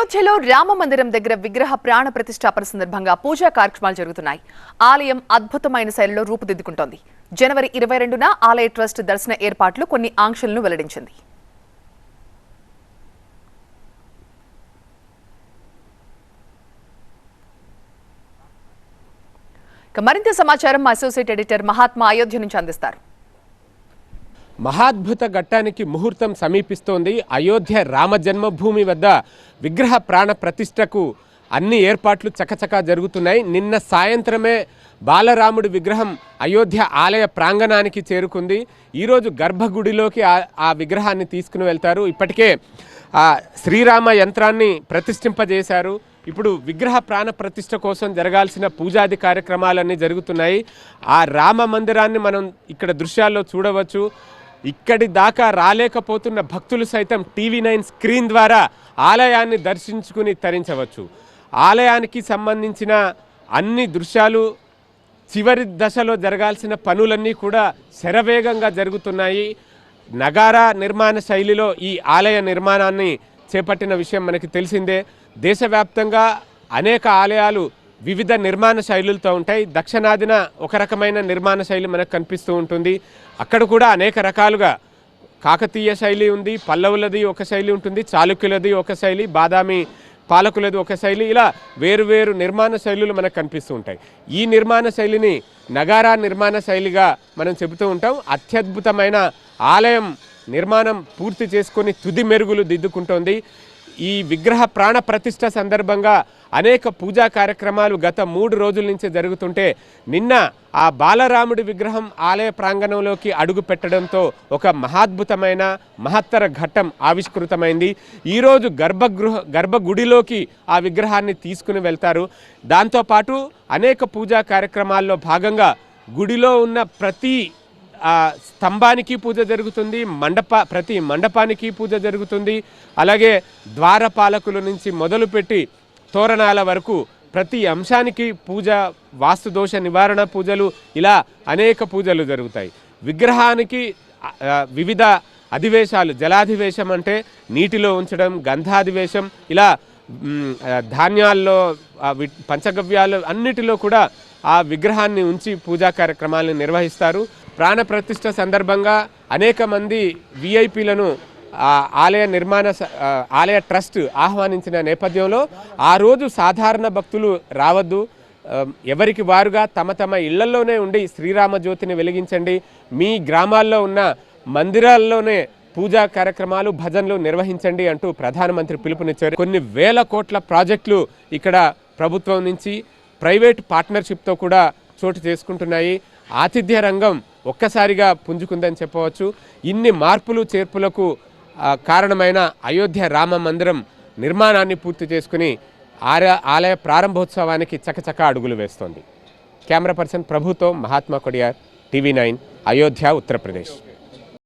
అయోధ్యలో రామ మందిరం దగ్గర విగ్రహ ప్రాణ ప్రతిష్టాపన సందర్భంగా పూజా కార్యక్రమాలు జరుగుతున్నాయి. ఆలయం అద్భుతమైన శైలిలో రూపుదిద్దుకుంటోంది. జనవరి ఇరవై రెండున ఆలయ ట్రస్ట్ దర్శన ఏర్పాట్లు కొన్ని ఆంక్షలను వెల్లడించింది. మరింత సమాచారం మా అసోసియేట్ ఎడిటర్ మహాత్మా అయోధ్య నుంచి అందిస్తారు. మహాద్భుత ఘట్టానికి ముహూర్తం సమీపిస్తోంది. అయోధ్య రామ జన్మభూమి వద్ద విగ్రహ ప్రాణ ప్రతిష్టకు అన్ని ఏర్పాట్లు చకచకా జరుగుతున్నాయి. నిన్న సాయంత్రమే బాలరాముడి విగ్రహం అయోధ్య ఆలయ ప్రాంగణానికి చేరుకుంది. ఈరోజు గర్భగుడిలోకి ఆ- విగ్రహాన్ని తీసుకుని వెళ్తారు. ఇప్పటికే శ్రీరామ యంత్రాన్ని ప్రతిష్ఠింపజేశారు. ఇప్పుడు విగ్రహ ప్రాణ ప్రతిష్ఠ కోసం జరగాల్సిన పూజాది కార్యక్రమాలన్నీ జరుగుతున్నాయి. ఆ రామ మందిరాన్ని మనం ఇక్కడ దృశ్యాల్లో చూడవచ్చు. ఇక్కడి దాకా రాలేకపోతున్న భక్తులు సైతం టీవీ నైన్ స్క్రీన్ ద్వారా ఆలయాన్ని దర్శించుకుని తరించవచ్చు. ఆలయానికి సంబంధించిన అన్ని దృశ్యాలు చివరి దశలో జరగాల్సిన పనులన్నీ కూడా శరవేగంగా జరుగుతున్నాయి. నగారా నిర్మాణ శైలిలో ఈ ఆలయ నిర్మాణాన్ని చేపట్టిన విషయం మనకి తెలిసిందే. దేశవ్యాప్తంగా అనేక ఆలయాలు వివిధ నిర్మాణ శైలులతో ఉంటాయి. దక్షిణాదిన ఒక రకమైన నిర్మాణ శైలి మనకు కనిపిస్తూ ఉంటుంది. అక్కడ కూడా అనేక రకాలుగా కాకతీయ శైలి ఉంది పల్లవులది ఒక శైలి ఉంటుంది చాళుక్యులది ఒక శైలి బాదామి పాలకులది ఒక శైలి ఇలా వేరు వేరు నిర్మాణ శైలులు మనకు కనిపిస్తూ ఉంటాయి. ఈ నిర్మాణ శైలిని నగారా నిర్మాణ శైలిగా మనం చెబుతూ ఉంటాం. అత్యద్భుతమైన ఆలయం నిర్మాణం పూర్తి చేసుకొని తుది మెరుగులు దిద్దుకుంటోంది. ఈ విగ్రహ ప్రాణ ప్రతిష్ట సందర్భంగా అనేక పూజా కార్యక్రమాలు గత మూడు రోజుల నుంచి జరుగుతుంటే నిన్న ఆ బాలరాముడి విగ్రహం ఆలయ ప్రాంగణంలోకి అడుగు పెట్టడంతో ఒక మహాద్భుతమైన మహత్తర ఘట్టం ఆవిష్కృతమైంది. ఈరోజు గర్భగృహ గర్భగుడిలోకి ఆ విగ్రహాన్ని తీసుకుని వెళ్తారు. దాంతోపాటు అనేక పూజా కార్యక్రమాల్లో భాగంగా గుడిలో ఉన్న ప్రతి స్తంభానికి పూజ జరుగుతుంది మండప ప్రతి మండపానికి పూజ జరుగుతుంది. అలాగే ద్వారపాలకుల నుంచి మొదలుపెట్టి తోరణాల వరకు ప్రతి అంశానికి పూజ వాస్తుదోష నివారణ పూజలు ఇలా అనేక పూజలు జరుగుతాయి. విగ్రహానికి వివిధ అధివేశాలు జలాధివేశం అంటే నీటిలో ఉంచడం గంధాధివేశం ఇలా ధాన్యాల్లో పంచగవ్యాలు అన్నిటిలో కూడా ఆ విగ్రహాన్ని ఉంచి పూజా కార్యక్రమాలను నిర్వహిస్తారు. ప్రాణప్రతిష్ట సందర్భంగా అనేక మంది విఐపీలను ఆలయ నిర్మాణ ఆలయ ట్రస్ట్ ఆహ్వానించిన నేపథ్యంలో ఆ రోజు సాధారణ భక్తులు రావద్దు. ఎవరికి వారుగా తమ తమ ఇళ్ళలోనే ఉండి శ్రీరామ జ్యోతిని వెలిగించండి. మీ గ్రామాల్లో ఉన్న మందిరాల్లోనే పూజా కార్యక్రమాలు భజనలు నిర్వహించండి అంటూ ప్రధానమంత్రి పిలుపునిచ్చారు. కొన్ని వేల కోట్ల ప్రాజెక్టులు ఇక్కడ ప్రభుత్వం నుంచి ప్రైవేట్ పార్ట్నర్షిప్తో కూడా చోటు చేసుకుంటున్నాయి. ఆతిథ్య రంగం ఒక్కసారిగా పుంజుకుందని చెప్పవచ్చు. ఇన్ని మార్పులు చేర్పులకు కారణమైన అయోధ్య రామ మందిరం నిర్మాణాన్ని పూర్తి చేసుకుని ఆర ఆలయ ప్రారంభోత్సవానికి చకచక అడుగులు వేస్తోంది. కెమెరా పర్సన్ ప్రభుతో మహాత్మా కొడియార్ టీవీ నైన్ అయోధ్య ఉత్తరప్రదేశ్.